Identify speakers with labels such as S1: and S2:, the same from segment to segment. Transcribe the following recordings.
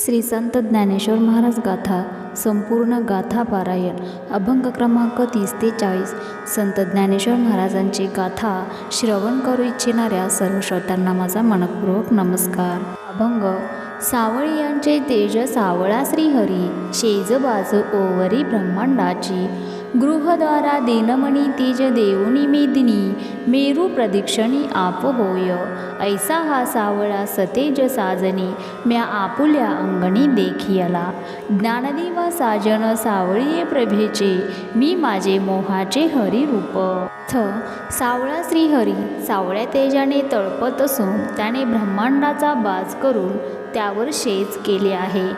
S1: श्री संत ज्ञानेश्वर महाराज गाथा संपूर्ण गाथा पारायण अभंग क्रमांक तीस ते चाळीस. संत ज्ञानेश्वर महाराजांची गाथा श्रवण करू इच्छिणाऱ्या सर्व श्रोत्यांना माझा मनपूर्वक नमस्कार. अभंग सावळी यांचे तेज सावळा श्रीहरी शेज बाज ओवरी ब्रह्मांडाची. गृहद्वारा दिनमणी तेज देऊनी मेदिनी मेरू प्रदीक्षणी आप होय ऐसा हा सावळा सतेज साजनी म्या आपुल्या अंगणी देखियला ज्ञानदेवा साजन सावळीये प्रभेचे मी माझे मोहाचे हरिरूप थ सावळा श्रीहरी सावळ्या तेजाने तळपत असून त्याने ब्रह्मांडाचा बाज करून त्यावर शेज केले आहे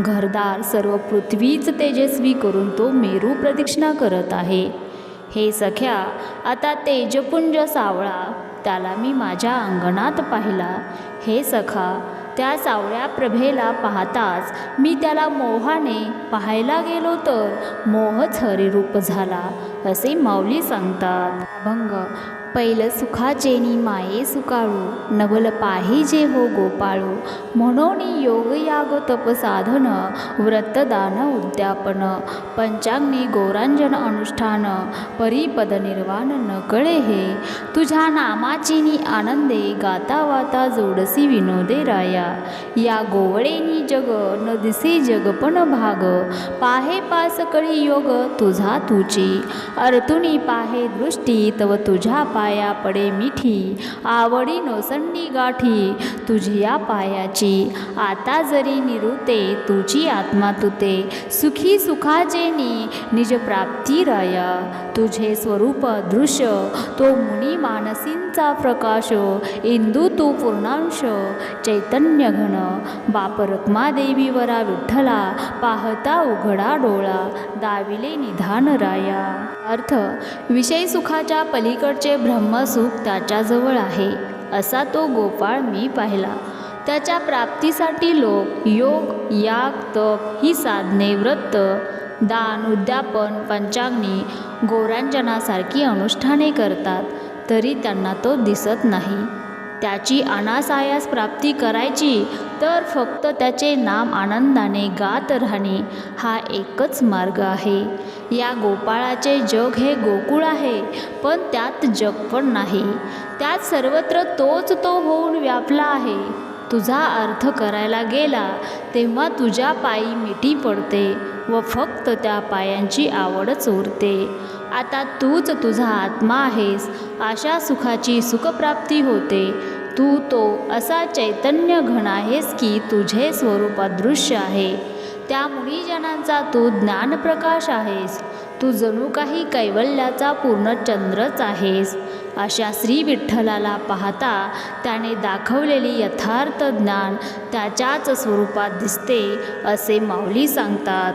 S1: घरदार सर्व पृथ्वीच तेजस्वी करून तो मेरू प्रदक्षिणा करत आहे. हे सख्या आता तेजपुंज सावळा त्याला मी माझ्या अंगणात पाहिला. हे सखा त्या सावळ्या प्रभेला पाहताच मी त्याला मोहाने पाहायला गेलो तर मोहच हरिरूप झाला असे माऊली सांगतात. अभंग पैल सुखाचेनी माये सुकाळू नवल पाहिजे हो गोपाळू. म्हणून योग याग तप साधन व्रतदान उद्यापन. पंचांगनी गौरांजन अनुष्ठान परिपद निर्वाण न कळे हे. तुझ्या नामाचीनी आनंदे गाता वाता जोडसी विनोदे राया. या गोवळेनी जग न दिसे जग पण भाग. पाहे पासकळी योग तुझा तुझी. अर्तुनी पाहे दृष्टी तव तुझ्या पा पाया पडे मिठी आवडी नोसंडी गाठी तुझी या पायाची. आता जरी निरुते तुझी आत्मा तुते. सुखी सुखाजेनी निज प्राप्ती राया. तुझे स्वरूप दृश्य तो मुनी मानसींचा प्रकाश. इंदू तू पूर्णांश चैतन्य घन. बाप रखमादेवीवरा विठ्ठला पाहता उघडा डोळा दाविले निधान राया. अर्थ विषय सुखाच्या पलीकडचे ब्रह्मसुख त्याच्याजवळ आहे असा तो गोपाळ मी पाहिला. त्याच्या प्राप्तीसाठी लोक योग याग तप ही साधने व्रत दान उद्यापन पंचाग्नी गौरांजनासारखी अनुष्ठाने करतात तरी त्यांना तो दिसत नाही. त्याची अनासायास प्राप्ती करायची तर फक्त त्याचे नाम आनंदाने गात राहणे हा एकच मार्ग आहे. या गोपाळाचे जग हे गोकुळ आहे पण त्यात जग पण नाही. त्यात सर्वत्र तोच तो होऊन व्यापला आहे. तुझा अर्थ करायला गेला तेव्हा तुझ्या पायी मिठी पडते व फक्त त्या पायांची आवडच उरते. आता तूच तुझा आत्मा आहेस अशा सुखाची सुखप्राप्ती होते. तू तो असा चैतन्य घन आहेस की तुझे स्वरूप अदृश्य आहे. त्या मुनिजनांचा तू ज्ञानप्रकाश आहेस. तू जणू काही कैवल्याचा पूर्ण चंद्रच आहेस. अशा श्री विठ्ठलाला पाहता त्याने दाखवलेली यथार्थ ज्ञान त्याच्याच स्वरूपात दिसते असे माऊली सांगतात.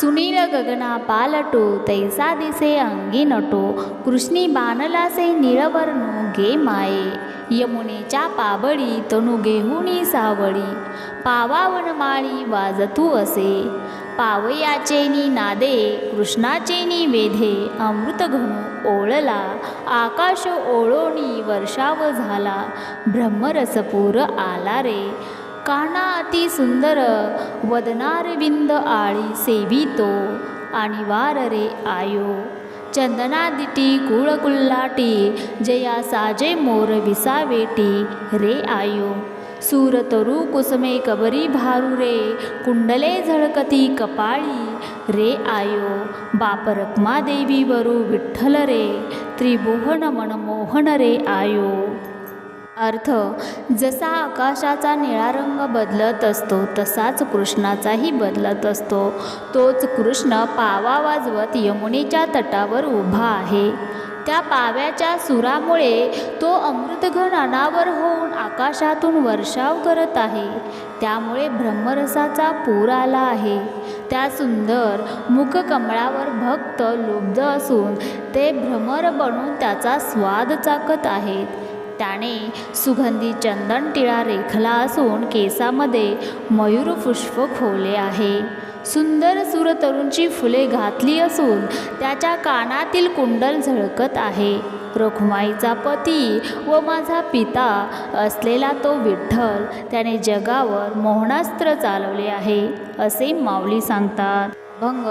S1: सुनील गगना पालटो तैसा दिसे अंगी नटो कृष्णी बानलासे निळवर्णो गे माये यमुनेच्या पाबळी तनु गेहुनी सावळी। पावावन माळी वाजतू असे। पावयाचेनी नादे कृष्णाचेनी वेधे। अमृतघनु ओळला आकाश ओळोणी वर्षाव झाला। ब्रह्मरसपूर आला रे। काना अति सुंदर वदनारविंद आळी सेवितो आणि वार रे आयो. चंदनादिटी कुळकुल्लाटी जया साजे मोर विसावेटी रे आयो. सूरतरू कुसमे कबरी भारू रे कुंडले झळकती कपाळी रे आयो. बाप देवी वरू विठ्ठल रे त्रिभुवन मनमोहन रे आयो. अर्थ जसा आकाशाचा निळा रंग बदलत असतो तसाच कृष्णाचाही बदलत असतो. तोच कृष्ण पावा वाजवत यमुनेच्या तटावर उभा आहे. त्या पाव्याच्या सुरामुळे तो अमृतघन अनावर होऊन आकाशातून वर्षाव करत आहे. त्यामुळे ब्रह्मरसाचा पूर आला आहे. त्या सुंदर मुखकमळावर भक्त लुब्ध असून ते भ्रमर बनून त्याचा स्वाद चाकत आहेत. त्याने सुगंधी चंदन टिळा रेखला असून केसामध्ये मयूर पुष्प खोवले आहे. सुंदर सुरतरूंची फुले घातली असून त्याच्या कानातील कुंडल झळकत आहे. रखुमाईचा पती व माझा पिता असलेला तो विठ्ठल त्याने जगावर मोहनास्त्र चालवले आहे असे माऊली सांगतात. भंग.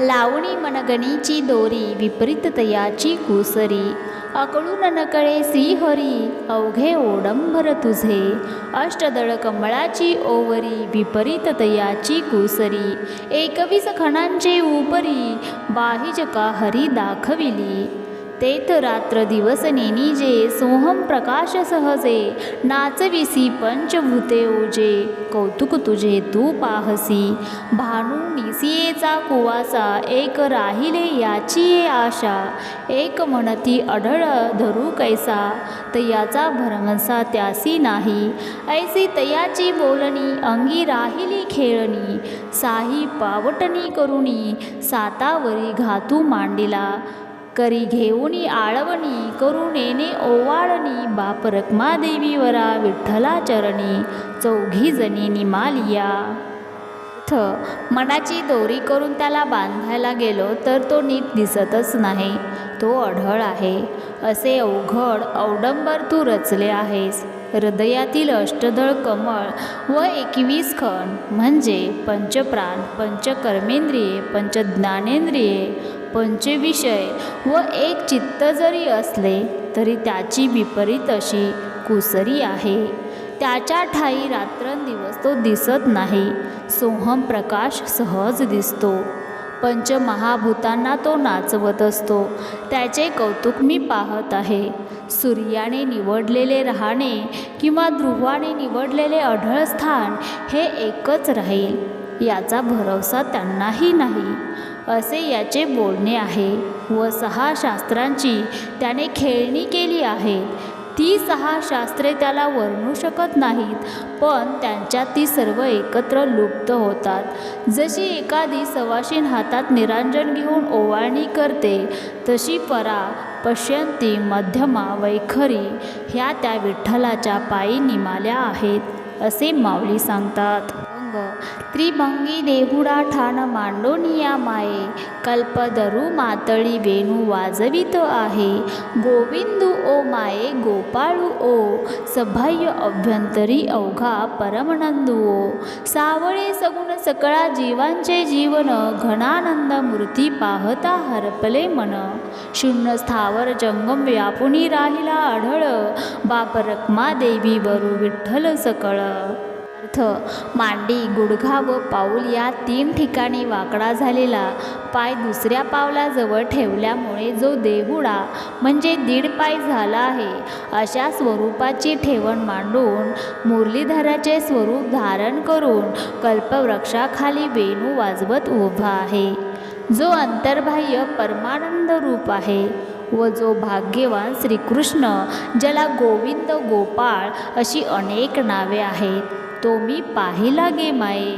S1: लावणी मनगणीची दोरी विपरीत तयाची कुसरी. अकळून नकळे श्रीहरी अवघे ओडंबर तुझे. अष्टदळ कमळाची ओवरी विपरीत तयाची कुसरी. एकवीस खणांचे उपरी बाहिज का हरी दाखविली. तेथ रात्र दिवस नेनिजे सोहम प्रकाश सहजे नाचविसी पंचभूते ओजे. कौतुक तुझे तू पाहसी. भानू निसियेचा कुवासा एक राहिले याची आशा. एक म्हणती अढळ धरू कैसा. तयाचा भरमसा त्यासी नाही. ऐसी तयाची बोलणी अंगी राहिली खेळणी. साही पावटणी करुणी सातावरी घातू मांडिला. करी घेऊनी आळवणी करू नेने ओवाळणी बाप रखमादेवीवरा विठ्ठला चरणी चौघी जणी निमालिया थ मनाची दोरी करून त्याला बांधायला गेलो तर तो नीट दिसतच नाही. तो अढळ आहे. असे अवघड अवडंबर तू रचले आहेस. हृदयातील अष्टदळ कमळ व एकवीस खण. म्हणजे पंचप्राण पंचकर्मेंद्रिये पंचज्ञानेंद्रिये. पंचविषय व एक चित्त जरी असले तरी त्याची विपरीत अशी कुसरी आहे. त्याच्या ठाई रात्रंदिवस तो दिसत नाही. सोहम प्रकाश सहज दिसतो. पंचमहाभूतांना तो नाचवत असतो. त्याचे कौतुक मी पाहत आहे. सूर्याने निवडलेले राहणे किंवा ध्रुवाने निवडलेले अढळ स्थान हे एकच राहील. याचा भरवसा त्यांनाही नाही. असे याचे बोलणे आहे व सहा शास्त्रांची त्याने खेळणी केली आहे ती सहा शास्त्रे त्याला वर्णू शकत नाहीत पण त्यांच्यात ती सर्व एकत्र लुप्त होतात. जशी एखादी सवाशीन हातात निरांजन घेऊन ओवाळणी करते तशी परा पश्यंती मध्यमा वैखरी ह्या त्या विठ्ठलाच्या पायी निमाल्या आहेत असे माऊली सांगतात. त्रिभंगी देहुडा ठाण मांडोनिया माये कल्पदरू मातळी वेणू वाजवित आहे गोविंदू ओ माये गोपाळू ओ सभाह्य अभ्यंतरी अवघा परमनंदू ओ सावळे सगुण सकळा जीवांचे जीवन घनानंद मूर्ती पाहता हरपले मन शून्य स्थावर जंगम व्यापुनी राहिला आढळ बाप देवी वरू विठ्ठल सकळ अर्थ मांडी गुडघा व पाऊल या तीन ठिकाणी वाकडा झालेला. पाय दुसऱ्या पावलाजवळ ठेवल्यामुळे जो देहुडा म्हणजे दीड पाय झाला आहे. अशा स्वरूपाची ठेवण मांडून मुरलीधराचे स्वरूप धारण करून कल्पवृक्षाखाली वेणू वाजवत उभा आहे. जो अंतर्बाह्य परमानंद रूप आहे व जो भाग्यवान श्रीकृष्ण ज्याला गोविंद गोपाळ अशी अनेक नावे आहेत. तो मी पाहिला गे माये.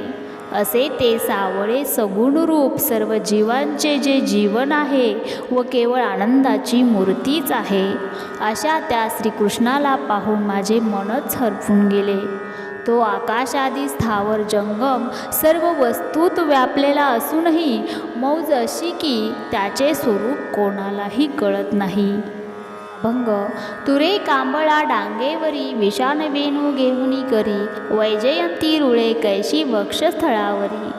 S1: असे ते सावळे सगुण रूप सर्व जीवांचे जे जीवन आहे व केवळ आनंदाची मूर्तीच आहे. अशा त्या श्रीकृष्णाला पाहून माझे मनच हरपून गेले. तो आकाशादी स्थावर जंगम सर्व वस्तूत व्यापलेला असूनही मौज अशी की त्याचे स्वरूप कोणालाही कळत नाही. अभंग तुरे कांबळा डांगेवरी विषाणवेणू घेऊनी करी. वैजयंती रुळे कैशी वक्षस्थळावरी.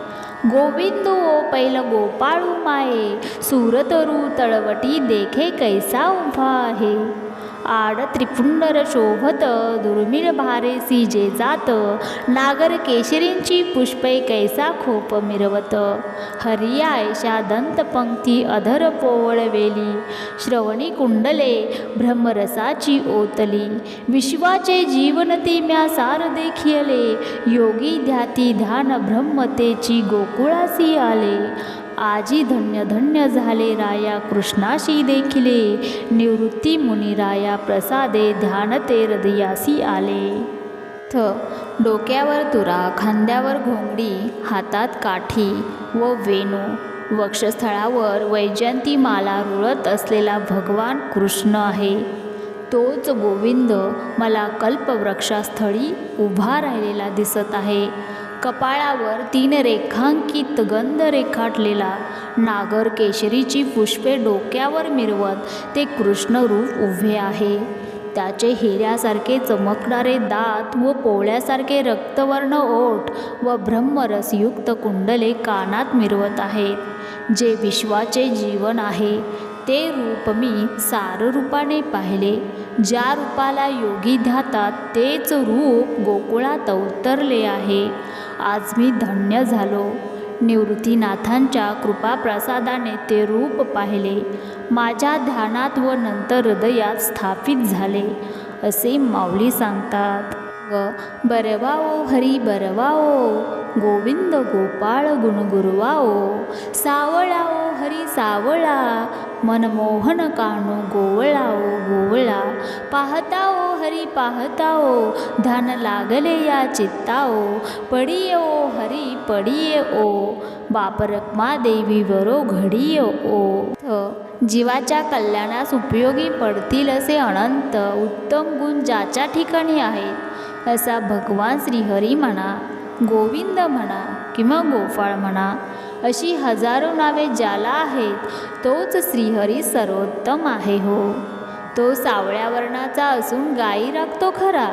S1: गोविंद ओ पैल गोपाळू माये. सुरतरू तळवटी देखे कैसा उभा आहे. आड त्रिपुंडर शोभत दुर्मिळ भारेसी जे जात. नागर केशरींची पुष्पे कैसा खोप मिरवत. हरिया ऐशा दंतपंक्ती अधर पोवळवेली श्रवणी कुंडले ब्रह्मरसाची ओतली. विश्वाचे जीवनते म्या सार देखियले. योगी ध्याती ध्यान ब्रह्मतेची गोकुळासी आले. आजी धन्य धन्य झाले राया कृष्णाशी देखिले. निवृत्ती मुनी राया प्रसादे ध्यान ते हृदयासी आले. थ. डोक्यावर तुरा खांद्यावर घोंगडी हातात काठी व वेणू वक्षस्थळावर वैजयंती माला रुळत असलेला भगवान कृष्ण आहे. तोच गोविंद मला कल्पवृक्षास्थळी उभा राहिलेला दिसत आहे. कपाळावर तीन रेखांकित गंध रेखाटलेला नागर केशरीची पुष्पे डोक्यावर मिरवत ते कृष्णरूप उभे आहे. त्याचे हिऱ्यासारखे चमकणारे दात व पोळ्यासारखे रक्तवर्ण ओठ व ब्रह्मरसयुक्त कुंडले कानात मिरवत आहेत. जे विश्वाचे जीवन आहे ते रूप मी साररूपाने पाहिले. ज्या रूपाला योगी ध्यातात तेच रूप गोकुळात अवतरले आहे. आज मी धन्य झालो. निवृत्तीनाथांच्या कृपाप्रसादाने ते रूप पाहिले. माझ्या ध्यानात व नंतर हृदयात स्थापित झाले असे माऊली सांगतात. व बरवाओ हरी बरवाओ गोविंद गोपाळ गुणगुरवाओ सावळाओ हरी सावळा मनमोहन कानो गोवळाओ गोवळा. पाहता ओ हरी पाहता ओ धन लागले या चित्ताओ. पडिये ओ हरी पडिये ओ बाप रक्मा देवी वरो घडिये ओ जीवाच्या कल्याणास उपयोगी पडतील असे अनंत उत्तम गुण ज्याच्या ठिकाणी आहेत असा भगवान श्रीहरी म्हणा गोविंद म्हणा किंवा गोपाळ म्हणा. अशी हजारो नावे ज्याला आहेत तोच श्रीहरी सर्वोत्तम आहे हो. तो सावळ्या वर्णाचा असून गायी राखतो खरा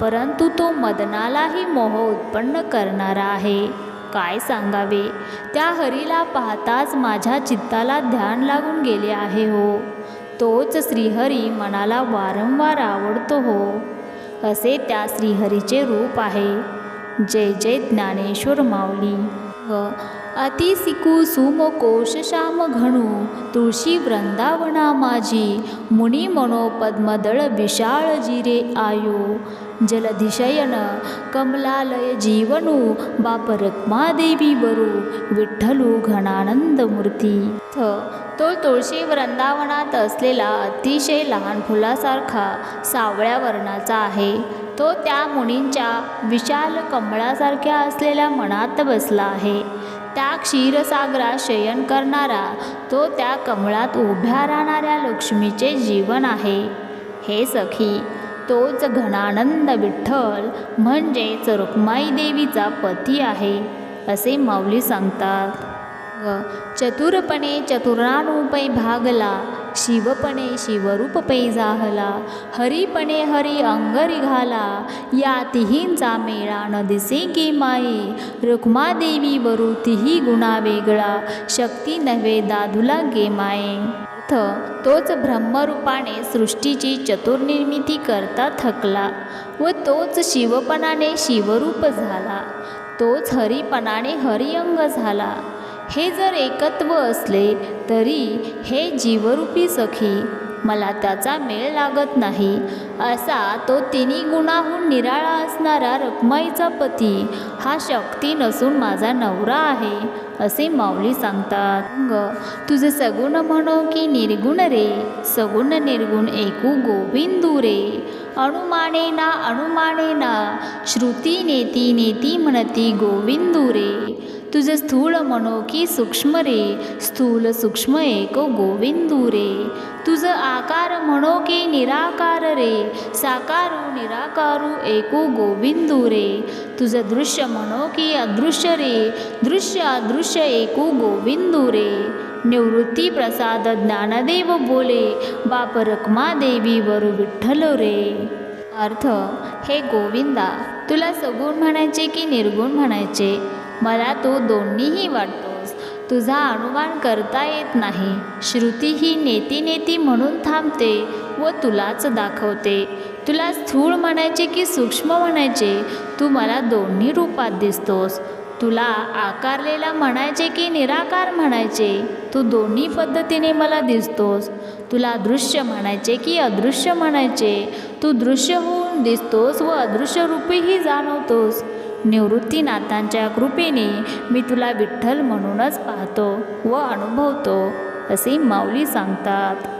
S1: परंतु तो मदनालाही मोह उत्पन्न करणारा आहे. काय सांगावे? त्या हरीला पाहताच माझ्या चित्ताला ध्यान लागून गेले आहे हो. तोच श्रीहरी मनाला वारंवार आवडतो हो. असे त्या श्रीहरीचे रूप आहे. जय जय ज्ञानेश्वर माऊली. व अति सिकू सुम कोश श्याम घणू तुळशी वृंदावना माझी मुनी मनो पद्मदळ विशाळ जिरे आयो। जलधिशयन कमलालय जीवनू बाप रक्मादेवी बरु विठ्ठलू घनानंद मूर्ती। थ तो तुळशी वृंदावनात असलेला अतिशय लहान फुलासारखा सावळ्या वर्णाचा आहे। तो त्या मुनींच्या विशाल कमळासारख्या असलेल्या मनात बसला आहे। त्या क्षीरसागरात शयन करणारा तो त्या कमळात उभ्या राहणाऱ्या लक्ष्मीचे जीवन आहे. हे सखी तोच घनानंद विठ्ठल म्हणजेच रुक्माई देवीचा पती आहे असे माऊली सांगतात. चतुरपणे चतुरानुपै भागला शिवपणे शिवरूप जाहला हरिपणे हरी अंगरी घाला. या तिहींचा मेळा न दिसे की माये. रुक्मादेवी वरू तिही गुणा वेगळा. शक्ती नव्हे दादुला गे माये. तोच ब्रह्मरूपाने सृष्टीची चतुर्निर्मिती करता थकला व तोच शिवपणाने शिवरूप झाला. तोच हरिपणाने हरिअंग झाला. हे जर एकत्व असले तरी हे जीवरूपी सखी मला त्याचा मेळ लागत नाही. असा तो तिन्ही गुणाहून निराळा असणारा रखमाईचा पती हा शक्ती नसून माझा नवरा आहे असे माऊली सांगतात. ग तुझं सगुण म्हणो की निर्गुण रे सगुण निर्गुण एकू गोविंदू रे. अणुमाने ना अणुमाने ना श्रुती नेती नेती म्हणती गोविंदू रे. तुझं स्थूळ म्हणो की सूक्ष्म रे स्थूल सूक्ष्म एको गोविंदू रे. तुझं आकार म्हणो की निराकार रे साकारू निराकारू एकू गोविंदू रे. तुझं दृश्य म्हणो की अदृश्य रे दृश्य अदृश्य एकू गोविंदू रे. निवृत्ती प्रसाद ज्ञानदेव बोले बाप रखमादेवी वरु विठ्ठल रे. अर्थ हे गोविंदा तुला सगुण म्हणायचे की निर्गुण म्हणायचे? मला तू दोन्हीही वाटतोस. तुझा अनुमान करता येत नाही. श्रुती ही नेती नेती म्हणून थांबते व तुलाच दाखवते. तुला स्थूळ म्हणायचे की सूक्ष्म म्हणायचे? तू मला दोन्ही रूपात दिसतोस. तुला आकारलेला म्हणायचे की निराकार म्हणायचे? तू दोन्ही पद्धतीने मला दिसतोस. तुला दृश्य म्हणायचे की अदृश्य म्हणायचे? तू दृश्य होऊन दिसतोस व अदृश्य रूपीही जाणवतोस. निवृत्तीनाथांच्या कृपेने मी तुला विठ्ठल म्हणूनच पाहतो व अनुभवतो असे माऊली सांगतात.